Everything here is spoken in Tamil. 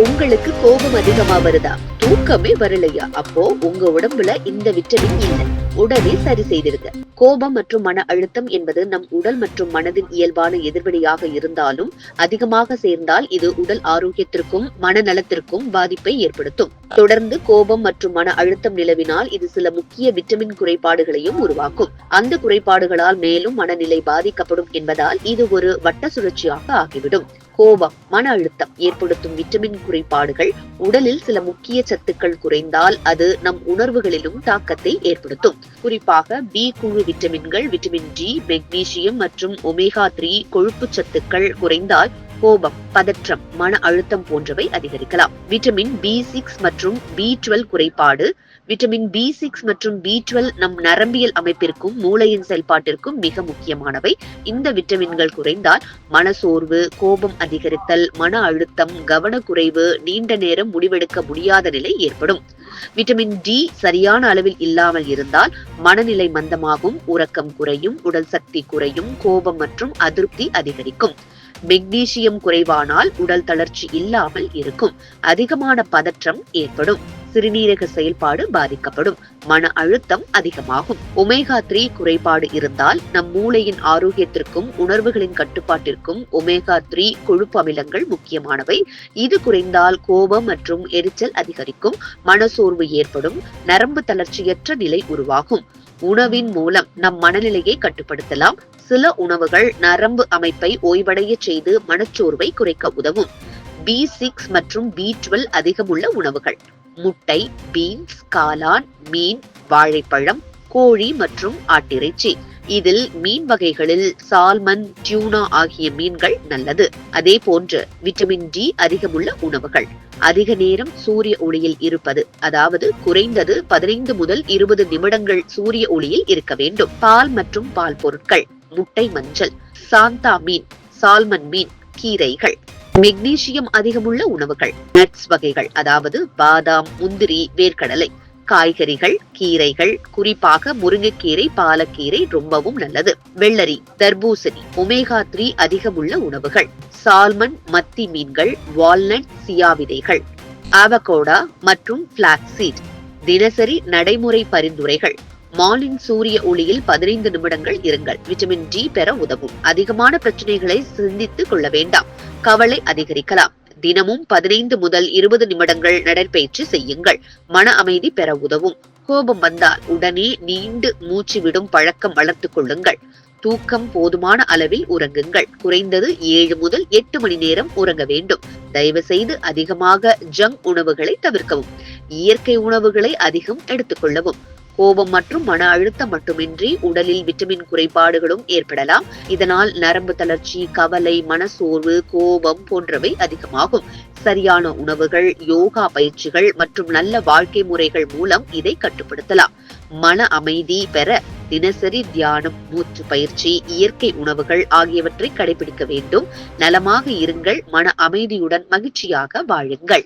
உங்களுக்கு கோபம் அதிகமா வருதா? தூக்கமே வரலையா? அப்போ உங்க உடம்புல இந்த விட்டமின் இல்லை. உடனே சரி செய்திருங்க கோபம் மற்றும் மன அழுத்தம் என்பது நம் உடல் மற்றும் மனதின் இயல்பான எதிர்வினையாக இருந்தாலும் அதிகமாக சேர்ந்தால் இது உடல் ஆரோக்கியத்திற்கும் மனநலத்திற்கும் பாதிப்பை ஏற்படுத்தும். தொடர்ந்து கோபம் மற்றும் மன அழுத்தம் நிலவினால் இது சில முக்கிய விட்டமின் குறைபாடுகளையும் உருவாக்கும். அந்த குறைபாடுகளால் மேலும் மனநிலை பாதிக்கப்படும் என்பதால் இது ஒரு வட்ட சுழற்சியாக ஆகிவிடும். கோபம் மன அழுத்தம் ஏற்படுத்தும் விட்டமின் குறைபாடுகள் உடலில் சில முக்கிய சத்துக்கள் குறைந்தால் அது நம் உணர்வுகளிலும் தாக்கத்தை ஏற்படுத்தும். குறிப்பாக பி குழு விட்டமின்கள் விட்டமின் டி மெக்னீசியம் மற்றும் ஒமேகா த்ரீ கொழுப்பு சத்துக்கள் குறைந்தால் கோபம் பதற்றம் மன அழுத்தம் போன்றவை அதிகரிக்கலாம். விட்டமின் பி சிக்ஸ் மற்றும் பி டுவெல் குறைபாடு விட்டமின் பி சிக்ஸ் மற்றும் பி டுவெல் நம் நரம்பியல் அமைப்பிற்கும் மூளையின் செயல்பாட்டிற்கும் மிக முக்கியமானவை. இந்த விட்டமின்கள் குறைந்தால் மனசோர்வு கோபம் அதிகரித்தல் மன அழுத்தம் கவனக்குறைவு நீண்ட நேரம் முடிவெடுக்க முடியாத நிலை ஏற்படும். விட்டமின் டி சரியான அளவில் இல்லாமல் இருந்தால் மனநிலை மந்தமாகும் உறக்கம் குறையும் உடல் சக்தி குறையும் கோபம் மற்றும் அதிருப்தி அதிகரிக்கும். மெக்னீசியம் குறைவானால் உடல் தளர்ச்சி இல்லாமல் இருக்கும். அதிகமான பதற்றம் ஏற்படும். சிறுநீரக செயல்பாடு பாதிக்கப்படும். மன அழுத்தம் அதிகமாகும். ஒமேகா த்ரீ குறைபாடு இருந்தால் நம் மூளையின் ஆரோக்கியத்திற்கும் உணர்வுகளின் கட்டுப்பாட்டிற்கும் ஒமேகா த்ரீ கொழுப்பு அமிலங்கள் முக்கியமானவை. இது குறைந்தால் கோபம் மற்றும் எரிச்சல் அதிகரிக்கும். மனசோர்வு ஏற்படும். நரம்பு தளர்ச்சியற்ற நிலை உருவாகும். உணவின் மூலம் நம் மனநிலையை கட்டுப்படுத்தலாம். சில உணவுகள் நரம்பு அமைப்பை ஓய்வடைய செய்து மனச்சோர்வை குறைக்க உதவும். பி சிக்ஸ் மற்றும் பி டுவெல் அதிகமுள்ள உணவுகள். முட்டை பீன்ஸ் காளான் மீன் வாழைப்பழம் கோழி மற்றும் ஆட்டிறைச்சி. இதில் மீன் வகைகளில் சால்மன் டியூனா ஆகிய மீன்கள் நல்லது. அதே போன்று விட்டமின் டி அதிகமுள்ள உணவுகள். அதிக நேரம் சூரிய ஒளியில் இருப்பது அதாவது குறைந்தது பதினைந்து முதல் இருபது நிமிடங்கள் சூரிய ஒளியில் இருக்க வேண்டும். பால் மற்றும் பால் பொருட்கள். முட்டை மஞ்சள் சாந்தா மீன் சால்மன் மீன் கீரைகள். மெக்னீசியம் அதிகமுள்ள உணவுகள். நட்ஸ் வகைகள் அதாவது பாதாம் முந்திரி வேர்க்கடலை. காய்கறிகள் கீரைகள் குறிப்பாக முருங்கைக்கீரை பாலக்கீரை ரொம்பவும் நல்லது. வெள்ளரி தர்பூசணி ஒமேகா த்ரீ அதிகமுள்ள உணவுகள். சால்மன் மத்தி மீன்கள் வால்நட் சியா விதைகள் ஆவகோடா மற்றும் பிளாக்ஸீட் தினசரி நடைமுறை பரிந்துரைகள். மாலின் சூரிய ஒளியில் பதினைந்து நிமிடங்கள் இருங்கள். விட்டமின் டி பெற உதவும். அதிகமான பிரச்சனைகளை சிந்தித்துக் கொள்ள வேண்டாம். கவலை அதிகரிக்கலாம். தினமும் பதினைந்து முதல் இருபது நிமிடங்கள் நடைபயிற்சி செய்யுங்கள். மன அமைதி பெற உதவும். கோபம் வந்தால் உடனே நீண்டு மூச்சு விடும் பழக்கம் வளர்த்துக் கொள்ளுங்கள். தூக்கம் போதுமான அளவில் உறங்குங்கள். குறைந்தது ஏழு முதல் எட்டு மணி நேரம் உறங்க வேண்டும். தயவு செய்து அதிகமாக ஜங்க் உணவுகளை தவிர்க்கவும். இயற்கை உணவுகளை அதிகம் எடுத்துக்கொள்ளவும் கோபம் மற்றும் மன அழுத்தம் மட்டுமின்றி உடலில் விட்டமின் குறைபாடுகளும் ஏற்படலாம். இதனால் நரம்பு தளர்ச்சி கவலை மனசோர்வு கோபம் போன்றவை அதிகமாகும். சரியான உணவுகள் யோகா பயிற்சிகள் மற்றும் நல்ல வாழ்க்கை முறைகள் மூலம் இதை கட்டுப்படுத்தலாம். மன அமைதி பெற தினசரி தியானம் மூச்சு பயிற்சி இயற்கை உணவுகள் ஆகியவற்றை கடைபிடிக்க வேண்டும். நலமாக இருங்கள் மன அமைதியுடன் மகிழ்ச்சியாக வாழுங்கள்.